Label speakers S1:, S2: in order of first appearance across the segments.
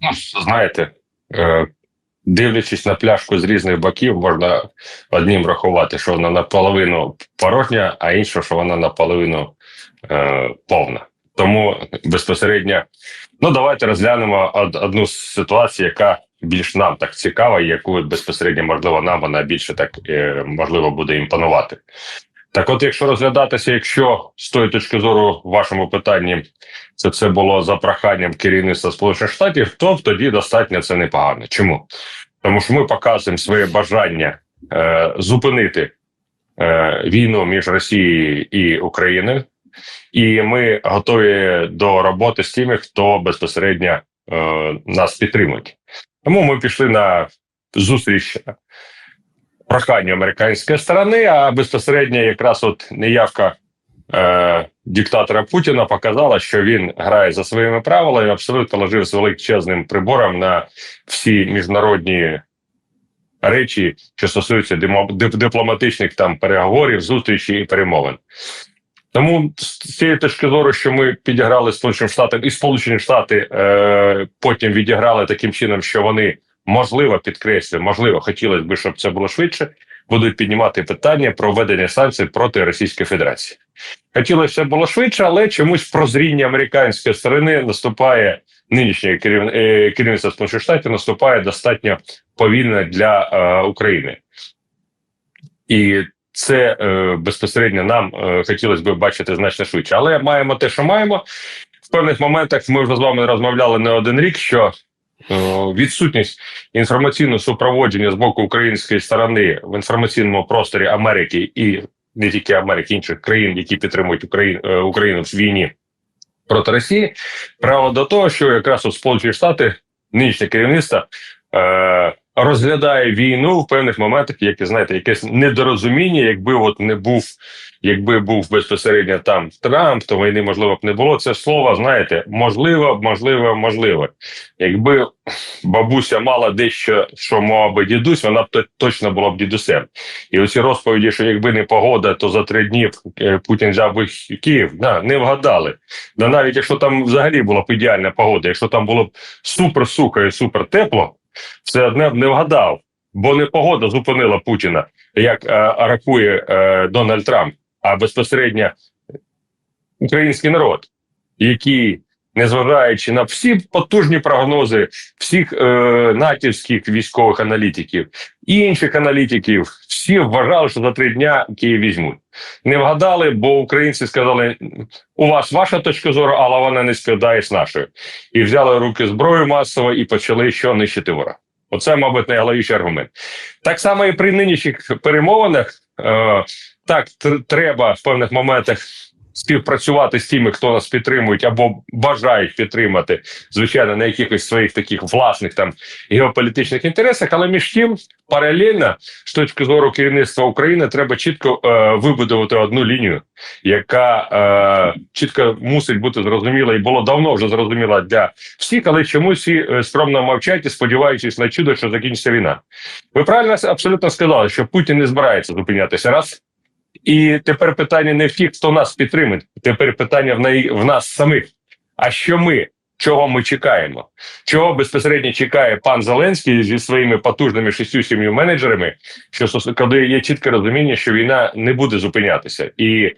S1: Ну, знаєте, е, дивлячись на пляшку з різних боків, можна одним рахувати, що вона наполовину порожня, а інша, що вона наполовину е, повна. Тому безпосередньо, ну давайте розглянемо од- одну з ситуацій, яка більш нам так цікава, і яку безпосередньо можливо нам вона більше так е, можливо буде імпонувати. Так, от, якщо розглядатися, якщо з тої точки зору в вашому питанні це все було за проханням керівництва Сполучених Штатів, то тоді достатньо це непогано. Чому? Тому що ми показуємо своє бажання е, зупинити е, війну між Росією і Україною, і ми готові до роботи з тими, хто безпосередньо е, нас підтримує. Тому ми пішли на зустріч прохання американської сторони, а безпосередньо якраз от неявка е, диктатора Путіна показала, що він грає за своїми правилами, абсолютно ложив з величезним прибором на всі міжнародні речі, що стосуються дипломатичних там переговорів, зустрічей і перемовин. Тому з цієї точки зору, що ми підіграли Сполученим Штатам, і Сполучені Штати е, потім відіграли таким чином, що вони можливо підкреслюю, можливо, хотілося б, щоб це було швидше. Будуть піднімати питання про введення санкцій проти Російської Федерації. Хотілося, щоб було швидше, але чомусь прозріння американської сторони наступає нинішнє е, керівництво Сполучених Штатів наступає достатньо повільно для е, України. І це е, безпосередньо нам е, хотілося б бачити значно швидше. Але маємо те, що маємо. В певних моментах ми вже з вами розмовляли не один рік, що відсутність інформаційного супроводження з боку української сторони в інформаційному просторі Америки і не тільки Америки, інших країн, які підтримують Україну, е, Україну в війні проти Росії, право до того, що якраз у Сполучені Штати нинішнє керівництво е, розглядає війну в певних моментах, як знаєте, якесь недорозуміння, якби от не був, якби був безпосередньо там Трамп, то війни можливо б не було. Це слово, знаєте, можливо, можливо, можливо. Якби бабуся мала дещо, що мав би дідусь, вона б то- точно була б дідусем. І оці розповіді, що якби не погода, то за три дні е, Путін взяв би Київ, да, не вгадали. Да навіть якщо там взагалі була б ідеальна погода, якщо там було б супер сухо і супер тепло, все одне не вгадав, бо не погода зупинила Путіна, як е, рахує е, Дональд Трамп, а безпосередньо український народ, який, незважаючи на всі потужні прогнози всіх е, натівських військових аналітиків і інших аналітиків, всі вважали, що за три дня Київ візьмуть. Не вгадали, бо українці сказали: у вас ваша точка зору, але вона не співдає з нашою. І взяли руки зброю масово і почали що нищити ворога. Оце, мабуть, найголовніший аргумент. Так само і при нинішніх перемовинах е, так треба в певних моментах співпрацювати з тими, хто нас підтримують або бажають підтримати, звичайно, на якихось своїх таких власних там геополітичних інтересах, але між тим паралельно з точки зору керівництва України треба чітко е, вибудувати одну лінію, яка е, чітко мусить бути зрозуміла і було давно вже зрозуміла для всіх, але чомусь всі е, скромно мовчать і сподіваючись на чудо, що закінчиться війна. Ви правильно абсолютно сказали, що Путін не збирається зупинятися раз. І тепер питання не в тих, хто нас підтримує. Тепер питання в, неї- в нас самих. А що ми? Чого ми чекаємо? Чого безпосередньо чекає пан Зеленський зі своїми потужними шістю сім'ю менеджерами? Що коли є чітке розуміння, що війна не буде зупинятися, і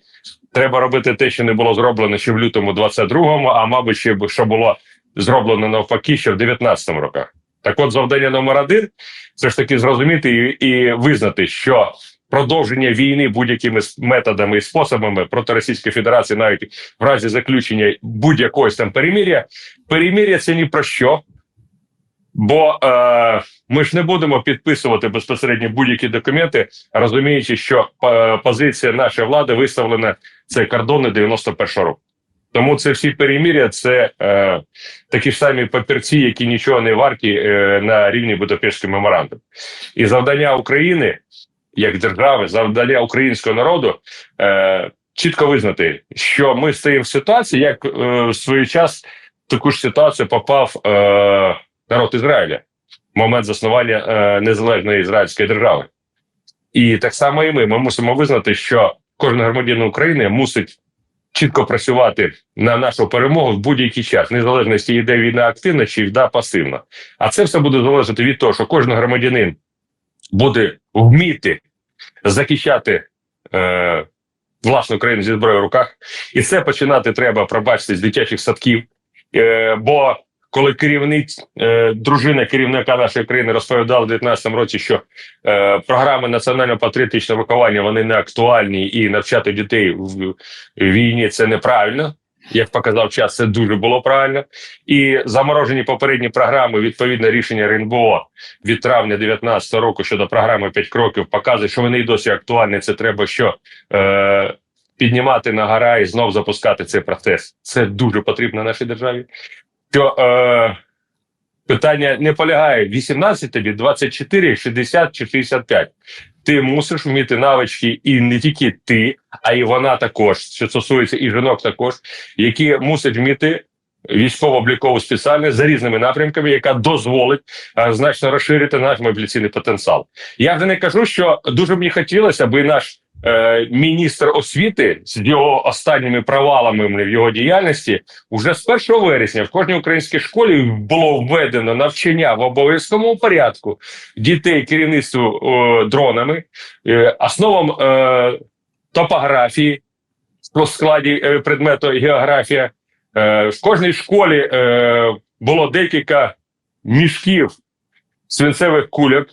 S1: треба робити те, що не було зроблено ще в лютому 22-му, а мабуть, ще що було зроблено навпаки ще в 19-му роках. Так, от завдання номер один це ж таки зрозуміти і, і визнати, що продовження війни будь-якими методами і способами проти Російської Федерації, навіть в разі заключення будь-якогось там переміря, переміря це ні про що. Бо е, ми ж не будемо підписувати безпосередньо будь-які документи, розуміючи, що е, позиція нашої влади виставлена це кордони 91-го року. Тому це всі переміря, це е, такі ж самі папірці, які нічого не варті е, на рівні Будапештського меморандуму. І завдання України як держави, завдання українського народу е, чітко визнати, що ми стоїмо в ситуації, як е, в свій час в таку ж ситуацію попав е, народ Ізраїля в момент заснування е, незалежної ізраїльської держави. І так само і ми. Ми мусимо визнати, що кожен громадянин України мусить чітко працювати на нашу перемогу в будь-який час, незалежності йде війна активна чи йде пасивна. А це все буде залежати від того, що кожен громадянин буде вміти захищати е, власну країну зі зброєю в руках, і це починати треба пробачити з дитячих садків. Е, бо коли керівник, е, дружина керівника нашої країни розповідала в 2019 році, що е, програми національно-патріотичного виховання вони не актуальні, і навчати дітей в війні це неправильно. Як показав час, це дуже було правильно. І заморожені попередні програми, відповідне рішення РНБО від травня 2019 року щодо програми «5 кроків показує, що вони й досі актуальні. Це треба що е, піднімати на гора і знов запускати цей процес. Це дуже потрібно нашій державі. Що е, питання не полягає в 18 тобі, 24, 60 чи 65. Ти мусиш вміти навички, і не тільки ти, а й вона також. Що стосується і жінок, також, які мусять вміти військово-облікову спеціальність за різними напрямками, яка дозволить е, значно розширити наш мобіляційний потенціал. Я вже не кажу, що дуже мені хотілося, аби наш е, міністр освіти з його останніми провалами в його діяльності уже з 1 вересня в кожній українській школі було введено навчання в обов'язковому порядку дітей керівництву е, дронами, е, основам е, топографії по складі е, предмету географія. Е, в кожній школі е, було декілька мішків свинцевих кульок,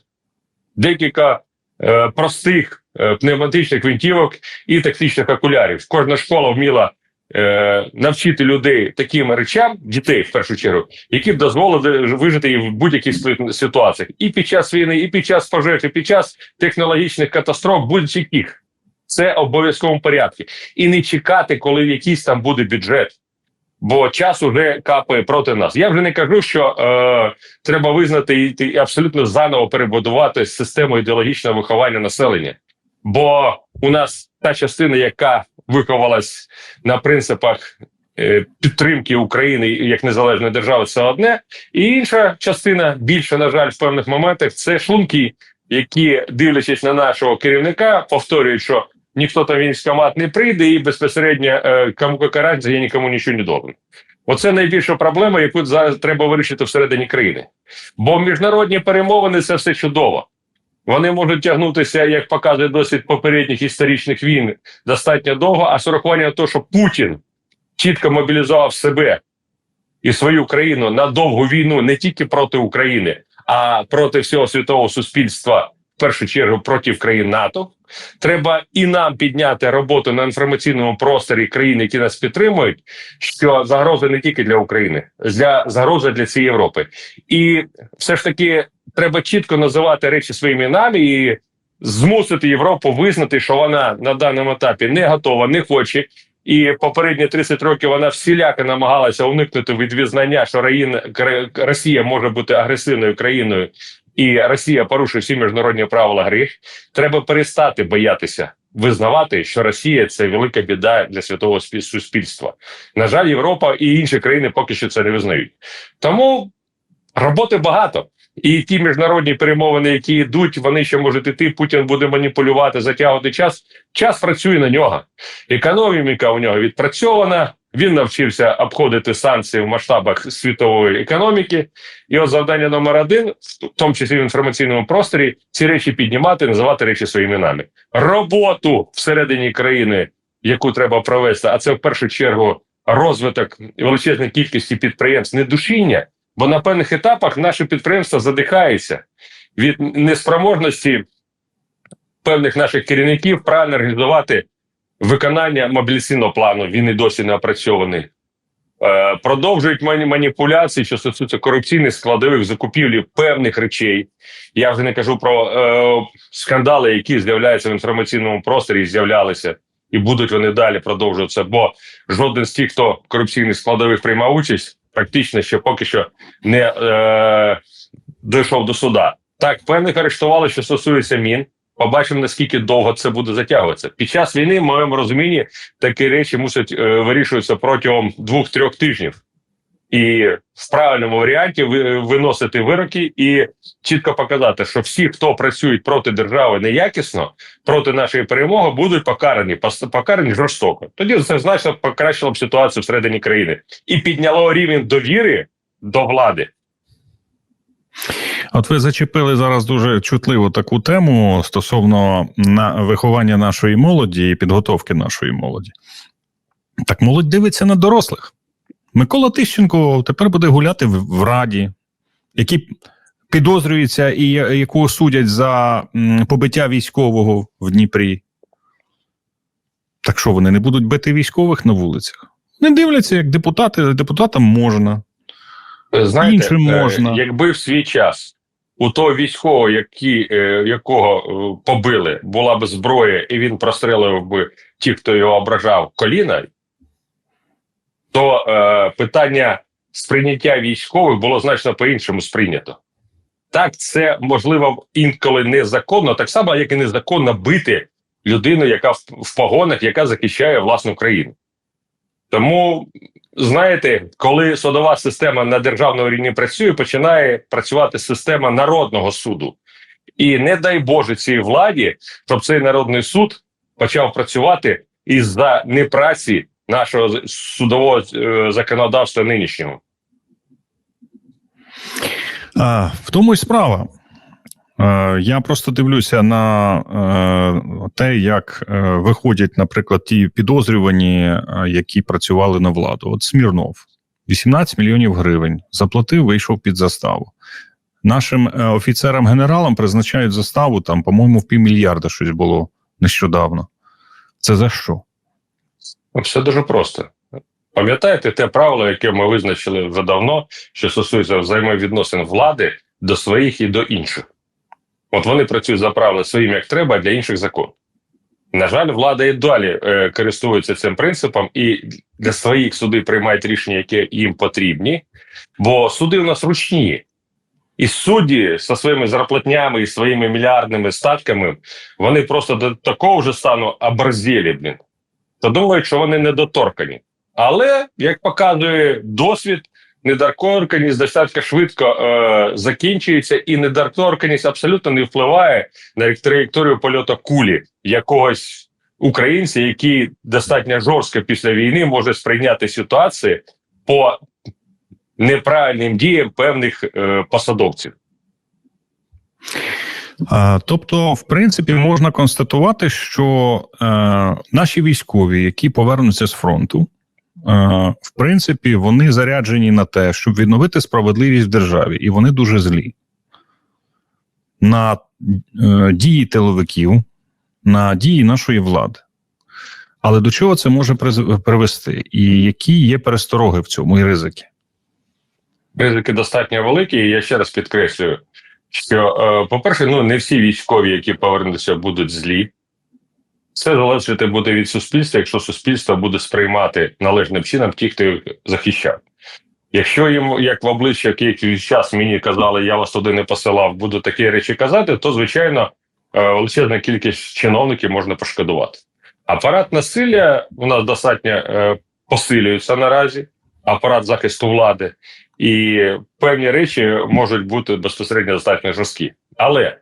S1: декілька е, простих пневматичних гвинтівок і тактичних окулярів. Кожна школа вміла е, навчити людей таким речам, дітей в першу чергу, які б дозволили вижити і в будь-яких ситуаціях, і під час війни, і під час пожеж, і під час технологічних катастроф, будь-яких. Це обов'язковому порядку. І не чекати, коли якийсь там буде бюджет. Бо час уже капає проти нас. Я вже не кажу, що е, треба визнати і, і абсолютно заново перебудувати систему ідеологічного виховання населення. Бо у нас та частина, яка виховалась на принципах е, підтримки України як незалежної держави, це одне, і інша частина, більше, на жаль, в певних моментах, це шлунки, які, дивлячись на нашого керівника, повторюють, що ніхто там військомат не прийде, і безпосередньо е, кому яка я нікому нічого не должен. Оце найбільша проблема, яку зараз треба вирішити всередині країни. Бо міжнародні перемовини це все чудово. Вони можуть тягнутися, як показує досвід попередніх історичних війн, достатньо довго, а з урахуванням того, що Путін чітко мобілізував себе і свою країну на довгу війну не тільки проти України, а проти всього світового суспільства, в першу чергу проти країн НАТО. Треба і нам підняти роботу на інформаційному просторі країн, які нас підтримують, що загроза не тільки для України, для загроза для всієї Європи. І все ж таки треба чітко називати речі своїми іменами і змусити Європу визнати, що вона на даному етапі не готова, не хоче. І попередні 30 років вона всіляко намагалася уникнути від визнання, що Росія може бути агресивною країною, і Росія порушує всі міжнародні правила гри. Треба перестати боятися визнавати, що Росія це велика біда для світового суспільства. На жаль, Європа і інші країни поки що це не визнають. Тому роботи багато. І ті міжнародні перемовини, які йдуть, вони ще можуть іти. Путін буде маніпулювати, затягувати час. Час працює на нього. Економіка у нього відпрацьована. Він навчився обходити санкції в масштабах світової економіки. І от завдання номер один, в тому числі в інформаційному просторі, ці речі піднімати, називати речі своїми іменами. Роботу всередині країни, яку треба провести, а це в першу чергу розвиток величезної кількості підприємств, не душіння. Бо на певних етапах наше підприємство задихається від неспроможності певних наших керівників правильно організувати виконання мобілізаційного плану. Він і досі не опрацьований. Е, продовжують маніпуляції, що стосуються корупційних складових закупівлі певних речей. Я вже не кажу про е, скандали, які з'являються в інформаційному просторі, з'являлися, і будуть вони далі продовжуватися. Бо жоден з тих, хто корупційних складових приймав участь, практично ще поки що не е, дійшов до суда. Так, певних арештували, що стосується мін. Побачимо, наскільки довго це буде затягуватися. Під час війни, в моєму розумінні, такі речі мусять е, вирішуватися протягом двох-трьох тижнів. І в правильному варіанті виносити вироки і чітко показати, що всі, хто працюють проти держави неякісно, проти нашої перемоги, будуть покарані покарані жорстоко. Тоді це значно покращило б ситуацію всередині країни і підняло рівень довіри до влади.
S2: От ви зачепили зараз дуже чутливу таку тему стосовно на виховання нашої молоді і підготовки нашої молоді. Так молодь дивиться на дорослих. Микола Тищенко тепер буде гуляти в, Раді, який підозрюється і якого судять за побиття військового в Дніпрі. Так що вони не будуть бити військових на вулицях? Не дивляться, як депутати, депутатам можна.
S1: Знаєте,
S2: Іншим
S1: е,
S2: можна.
S1: якби в свій час у того військового, які, е, якого е, побили, була б зброя, і він прострелив би ті, хто його ображав коліна, то е, питання сприйняття військових було значно по-іншому сприйнято. Так, це можливо інколи незаконно, так само, як і незаконно бити людину, яка в, в погонах, яка захищає власну країну. Тому знаєте, коли судова система на державному рівні працює, починає працювати система народного суду. І не дай Боже цій владі, щоб цей народний суд почав працювати із-за непраці нашого судового е, законодавства нинішнього.
S2: А, в тому й справа. Е, Я просто дивлюся на е, те, як виходять, наприклад, ті підозрювані, які працювали на владу. От Смірнов 18 мільйонів гривень заплатив, вийшов під заставу. Нашим офіцерам-генералам призначають заставу там, по-моєму, в півмільярда щось було нещодавно. Це за що?
S1: Ну, Все дуже просто. Пам'ятаєте те правило, яке ми визначили вже давно, що стосується взаємовідносин влади до своїх і до інших. От вони працюють за правила своїм як треба, а для інших закон. На жаль, влада і далі е, користується цим принципом, і для своїх суди приймають рішення, які їм потрібні, бо суди у нас ручні. І судді зі своїми зарплатнями і своїми мільярдними статками, вони просто до такого вже стану оборзелі, блін. То думають, що вони недоторкані. Але, як показує досвід, недоторканість достатньо швидко е, закінчується, і недоторканість абсолютно не впливає на траєкторію польоту кулі якогось українця, який достатньо жорстко після війни може сприйняти ситуацію по неправильним діям певних е, посадовців.
S2: А, Тобто, в принципі, можна констатувати, що е, наші військові, які повернуться з фронту, е, в принципі, вони заряджені на те, щоб відновити справедливість в державі, і вони дуже злі на е, дії тиловиків, на дії нашої влади. Але до чого це може привести? І які є перестороги в цьому і ризики?
S1: Ризики достатньо великі. І я ще раз підкреслюю, що, е, по-перше, ну не всі військові, які повернуться, будуть злі. Це залежати буде від суспільства, якщо суспільство буде сприймати належним чином ті, хто їх захищав. Якщо їм, як в обличчя якийсь час мені казали, я вас туди не посилав, буду такі речі казати, то звичайно е, величезна кількість чиновників можна пошкодувати. Апарат насилля у нас достатньо е, посилюється наразі, апарат захисту влади, і певні речі можуть бути безпосередньо достатньо жорсткі. Але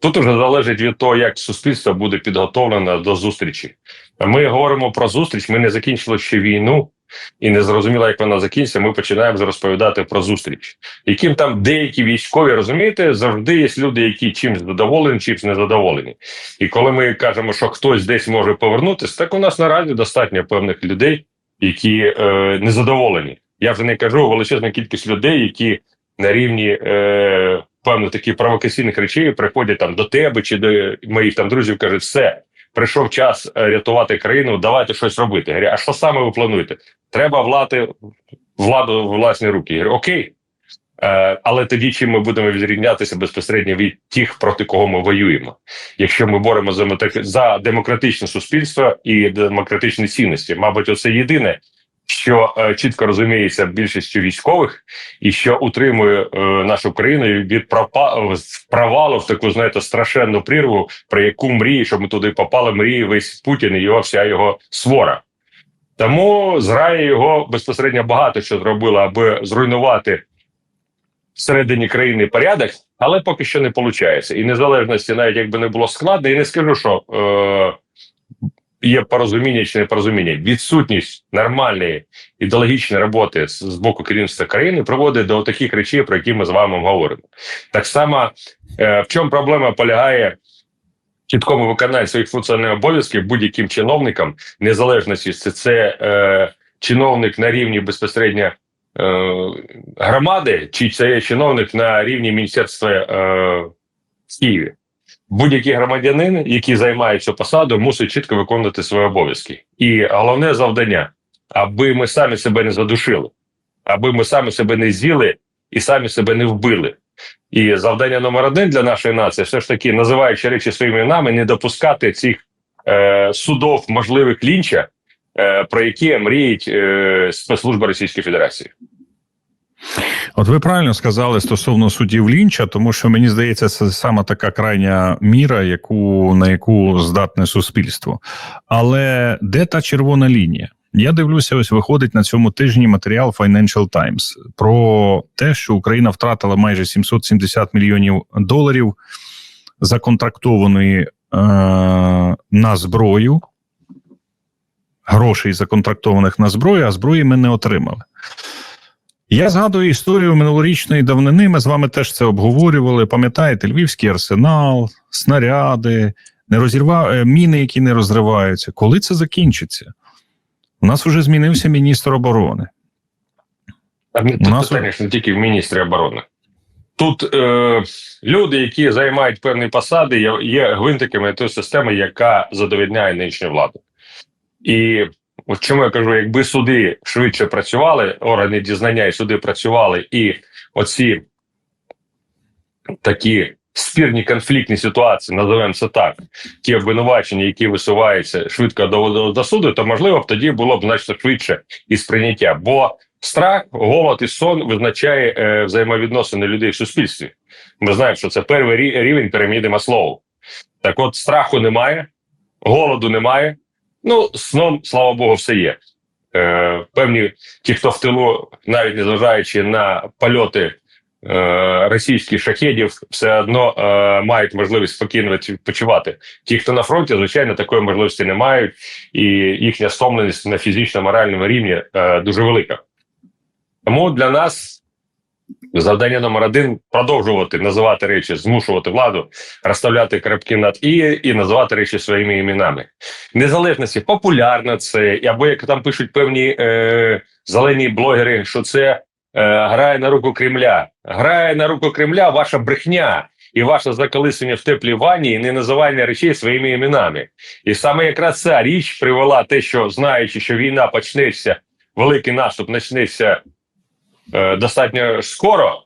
S1: тут вже залежить від того, як суспільство буде підготовлено до зустрічі. Ми говоримо про зустріч. Ми не закінчили ще війну, і не зрозуміло, як вона закінчиться. Ми починаємо розповідати про зустріч. Яким там деякі військові розумієте, завжди є люди, які чимось задоволені, чимось незадоволені. І коли ми кажемо, що хтось десь може повернутися, так у нас наразі достатньо певних людей, які е, незадоволені. Я вже не кажу величезна кількість людей, які на рівні е, певно таких провокаційних речей приходять там до тебе чи до моїх там друзів, кажуть, все. Прийшов час е, рятувати країну, давайте щось робити. Я Говорю, а що саме ви плануєте? Треба влади, владу в власні руки. Я Говорю, окей. Е, але тоді чим ми будемо відрізнятися безпосередньо від тих, проти кого ми воюємо, якщо ми боремося за, за демократичне суспільство і демократичні цінності, мабуть, оце єдине, що е, чітко розуміється більшістю військових, і що утримує е, нашу країну від пропа- провалу в таку знаєте страшенну прірву, про яку мріє, щоб ми туди попали, мріє весь Путін і його вся його свора. Тому зграя його безпосередньо багато що зробила, аби зруйнувати всередині країни порядок, але поки що не виходить. І незалежності, навіть якби не було складно, і не скажу, що е, є порозуміння чи непорозуміння. Відсутність нормальної ідеологічної роботи з, з боку керівництва країни приводить до таких речей, про які ми з вами говоримо. Так само, е, в чому проблема полягає чіткому виконанні своїх функціональних обов'язків будь-яким чиновникам, незалежності, це, це е, чиновник на рівні безпосередньо е, громади, чи це чиновник на рівні міністерства е, в Києві. Будь-який громадянин, який займає цю посаду, мусить чітко виконувати свої обов'язки. І головне завдання, аби ми самі себе не задушили, аби ми самі себе не з'їли і самі себе не вбили. І завдання номер один для нашої нації все ж таки, називаючи речі своїми іменами, не допускати цих е, судов можливих лінча, е, про які мріють е, спецслужби Російської Федерації.
S2: От ви правильно сказали стосовно суддів Лінча, тому що мені здається, це саме така крайня міра, яку на яку здатне суспільство. Але де та червона лінія? Я дивлюся, ось виходить на цьому тижні матеріал Financial Times про те, що Україна втратила майже 770 мільйонів доларів законтрактованої е, на зброю, грошей законтрактованих на зброю, а зброї ми не отримали. Я згадую історію минулорічної давнини. Ми з вами теж це обговорювали. Пам'ятаєте, Львівський арсенал, снаряди, не розірва... е, міни, які не розриваються. Коли це закінчиться? У нас вже змінився міністр оборони.
S1: Не
S2: У нас-
S1: питання ж не тільки в міністрі оборони. Тут е, люди, які займають певні посади, є, є гвинтиками тої системи, яка задовільняє нинішню владу. І от чому я кажу, якби суди швидше працювали, органи дізнання і суди працювали, і оці такі спірні конфліктні ситуації, називаємо це так, ті обвинувачення, які висуваються швидко до, до, суду, то можливо б тоді було б значно швидше і сприйняття. Бо страх, голод і сон визначає е, взаємовідносини людей в суспільстві. Ми знаємо, що це перший рівень піраміди Маслоу. Так от страху немає, голоду немає. Ну, сном, слава Богу, все є. Е, певні ті, хто в тилу, навіть незважаючи на польоти е, російських шахедів, все одно е, мають можливість спокійно відпочивати. Ті, хто на фронті, звичайно, такої можливості не мають, і їхня стомленість на фізично-моральному рівні е, дуже велика. Тому для нас завдання номер один продовжувати називати речі, змушувати владу, розставляти крапки над і і називати речі своїми іменами. Незалежності популярно це, або як там пишуть певні е, зелені блогери, що це е, грає на руку Кремля. Грає на руку Кремля ваша брехня. І ваше заколисення в теплій ванні і не називання речей своїми іменами. І саме якраз ця річ привела те, що знаючи, що війна почнеться, великий наступ почнеться достатньо скоро,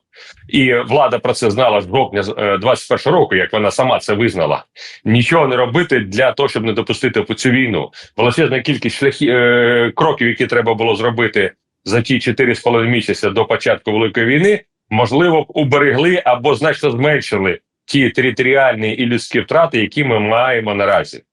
S1: і влада про це знала з жовтня е, 21 року, як вона сама це визнала. Нічого не робити для того, щоб не допустити цю війну. Величезна кількість шляхів е, кроків, які треба було зробити за ті 4,5 місяця до початку великої війни, можливо, уберегли або значно зменшили ті територіальні і людські втрати, які ми маємо наразі.